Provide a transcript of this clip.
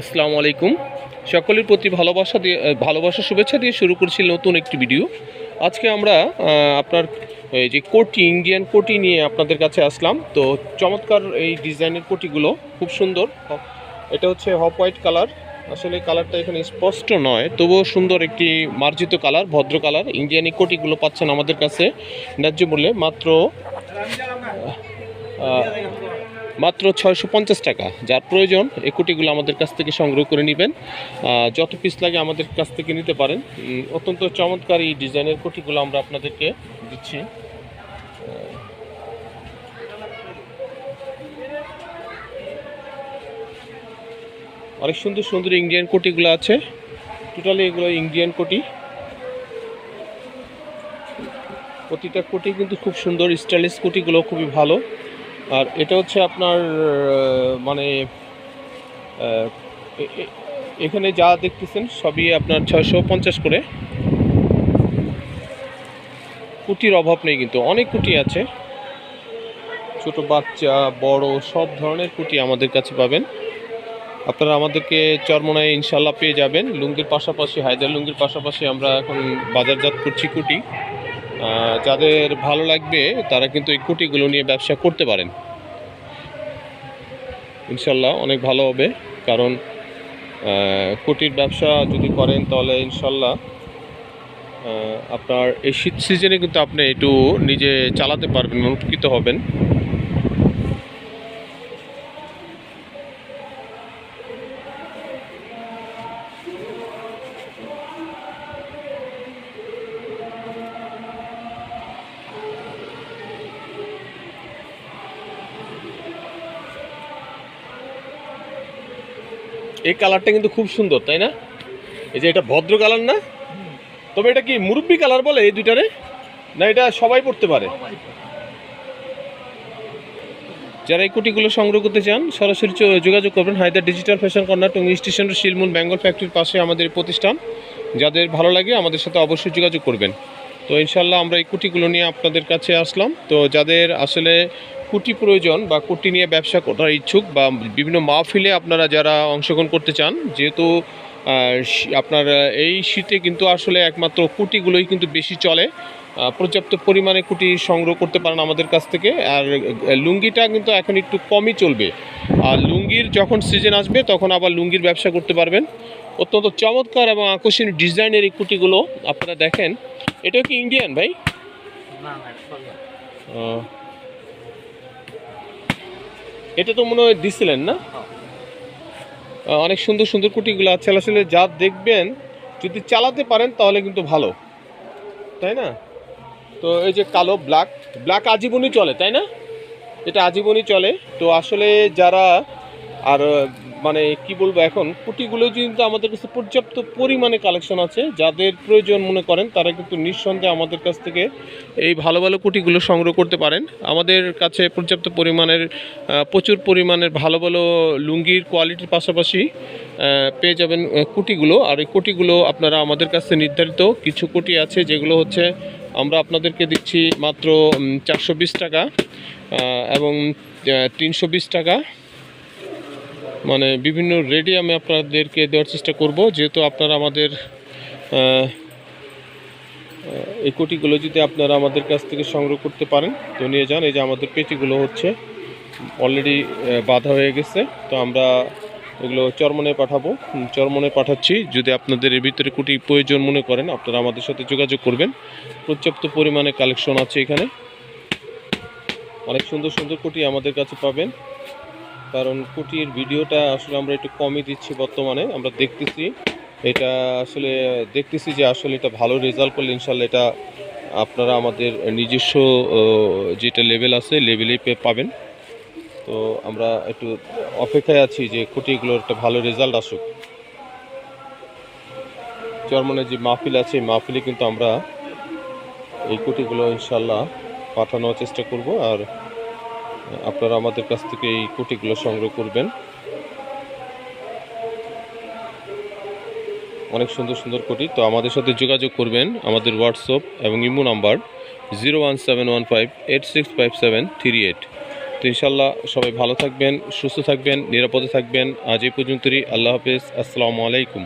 আসসালামু আলাইকুম। সকলের প্রতি ভালোবাসা দিয়ে ভালোবাসা, শুভেচ্ছা দিয়ে শুরু করছি নতুন একটি ভিডিও। আজকে আমরা আপনার, এই যে কোটি, ইন্ডিয়ান কোটি নিয়ে আপনাদের কাছে আসলাম। তো চমৎকার এই ডিজাইনের কোটিগুলো, খুব সুন্দর। এটা হচ্ছে হপ হোয়াইট কালার। আসলে কালারটা এখানে স্পষ্ট নয়, তবুও সুন্দর একটি মার্জিত কালার, ভদ্র কালার। ইন্ডিয়ান এই কোটিগুলো পাচ্ছেন আমাদের কাছে ন্যায্য মূল্যে, মাত্র মাত্র ছয়শো পঞ্চাশ টাকা। যার প্রয়োজন, এই আমাদের কাছ থেকে সংগ্রহ করে নেবেন। যত পিস লাগে আমাদের কাছ থেকে নিতে পারেন। অত্যন্ত চমৎকার এই ডিজাইনের কুটিগুলো আমরা আপনাদেরকে দিচ্ছি। অনেক সুন্দর সুন্দর ইন্ডিয়ান কোটিগুলো আছে। টোটালি এগুলো ইন্ডিয়ান কোটি। প্রতিটা কোটি কিন্তু খুব সুন্দর স্টাইলিশ কোটিগুলো, খুবই ভালো। আর এটা হচ্ছে আপনার মানে এখানে যা দেখতেছেন সবই আপনার ছয়শো পঞ্চাশ করে। কুটির অভাব নেই কিন্তু, অনেক কুটি আছে। ছোট বাচ্চা, বড়, সব ধরনের কুটি আমাদের কাছে পাবেন। আপনারা আমাদেরকে চরমনায় ইনশাল্লাহ পেয়ে যাবেন। লুঙ্গির পাশাপাশি, হায়দার লুঙ্গির পাশাপাশি আমরা এখন বাজারজাত করছি কুটি। যাদের ভালো লাগবে, তারা কিন্তু এই কুটিগুলো নিয়ে ব্যবসা করতে পারেন। ইনশাল্লাহ অনেক ভালো হবে, কারণ কুটির ব্যবসা যদি করেন, তাহলে ইনশাল্লাহ আপনার এই শীত সিজনে কিন্তু আপনি একটু নিজে চালাতে পারবেন উপকৃত হবেন। এই কালারটা কিন্তু খুব সুন্দর, তাই না? এই যে এটা ভদ্র কালার না? তবে এটা কি মুরব্বি কালার বলে এই দুইটারে? না এটা সবাই পড়তে পারে? যারা এই কুটিগুলো সংগ্রহ করতে চান, সরাসরি যোগাযোগ করবেন Haider digital fashion corner Tongi station Shilmun Bengal ফ্যাক্টরির পাশে আমাদের প্রতিষ্ঠান। যাদের ভালো লাগে আমাদের সাথে অবশ্যই যোগাযোগ করবেন। তো ইনশাল্লাহ আমরা এই কুটিগুলো নিয়ে আপনাদের কাছে আসলাম। তো যাদের আসলে কুটি প্রয়োজন বা কুটি নিয়ে ব্যবসা করার ইচ্ছুক বা বিভিন্ন মাহফিলে আপনারা যারা অংশগ্রহণ করতে চান যেহেতু আপনার এই শীতে কিন্তু আসলে একমাত্র কুটিগুলোই কিন্তু বেশি চলে। পর্যাপ্ত পরিমাণে কুটি সংগ্রহ করতে পারেন আমাদের কাছ থেকে। আর লুঙ্গিটা কিন্তু এখন একটু কমই চলবে। আর লুঙ্গির যখন সিজন আসবে তখন আবার লুঙ্গির ব্যবসা করতে পারবেন। অত্যন্ত চমৎকার এবং আকর্ষণীয় ডিজাইনের এই কুটিগুলো আপনারা দেখেন। এটা কি ইন্ডিয়ান ভাই? এটা তো মনে হয় দিছিলেন না? অনেক সুন্দর সুন্দর কুটিগুলো আছে। আসলে যা দেখবেন, যদি চালাতে পারেন তাহলে কিন্তু ভালো। তাই না? তো এই যে কালো ব্ল্যাক ব্ল্যাক আজীবনই চলে, তাই না? এটা আজীবনই চলে। তো আসলে যারা, আর মানে কি বলব এখন কুটিগুলো কিন্তু আমাদের কাছে পর্যাপ্ত পরিমাণে কালেকশন আছে। যাদের প্রয়োজন মনে করেন, তারা কিন্তু নিঃসন্দেহে আমাদের কাছ থেকে এই ভালো ভালো কুটিগুলো সংগ্রহ করতে পারেন। আমাদের কাছে পর্যাপ্ত পরিমাণের প্রচুর পরিমাণের ভালো ভালো লুঙ্গির কোয়ালিটির পাশাপাশি পেয়ে যাবেন কুটিগুলো। আর এই কুটিগুলো আপনারা আমাদের কাছে নির্ধারিত কিছু কুটি আছে, যেগুলো হচ্ছে আমরা আপনাদেরকে দিচ্ছি মাত্র চারশো বিশ টাকা এবং তিনশো বিশ টাকা। মানে বিভিন্ন রেডি আমি আপনাদেরকে দেওয়ার চেষ্টা করব। যেহেতু আপনারা আমাদের এই কোটিগুলো যদি আপনারা আমাদের কাছ থেকে সংগ্রহ করতে পারেন, তো নিয়ে যান। এই যে আমাদের পেটিগুলো হচ্ছে অলরেডি বাধা হয়ে গেছে। তো আমরা এগুলো চরমনে পাঠাবো। চরমনে পাঠাচ্ছি। যদি আপনাদের এর ভিতরে কুটি প্রয়োজন মনে করেন, আপনারা আমাদের সাথে যোগাযোগ করবেন। পর্যাপ্ত পরিমাণে কালেকশন আছে এখানে। অনেক সুন্দর সুন্দর কুটি আমাদের কাছে পাবেন। কারণ কুটির ভিডিওটা আসলে আমরা একটু কমই দিচ্ছি বর্তমানে, আমরা দেখতেছি। এটা আসলে দেখতেছি যে আসলে এটা ভালো রেজাল্ট করলে ইনশাল্লাহ এটা আপনারা আমাদের নিজস্ব যেটা লেভেল আছে লেভেলেই পাবেন। তো আমরা একটু অপেক্ষায় আছি যে কুটিগুলোর একটা ভালো রেজাল্ট আসুক। চরমনে যে মাহফিল আছে, এই মাহফিলে কিন্তু আমরা এই কুটিগুলো ইনশাল্লাহ পাঠানোর চেষ্টা করব। আর আপনারা আমাদের কাছ থেকে এই কুটিগুলো সংগ্রহ করবেন। অনেক সুন্দর সুন্দর কোটি। তো আমাদের সাথে যোগাযোগ করবেন আমাদের হোয়াটসঅ্যাপ এবং imo number zero one seven one five eight six five seven three eight. তো ইনশাল্লাহ সবাই ভালো থাকবেন, সুস্থ থাকবেন, নিরাপদে থাকবেন। আজ এই পর্যন্তই। আল্লাহ হাফেজ। আসসালামু আলাইকুম।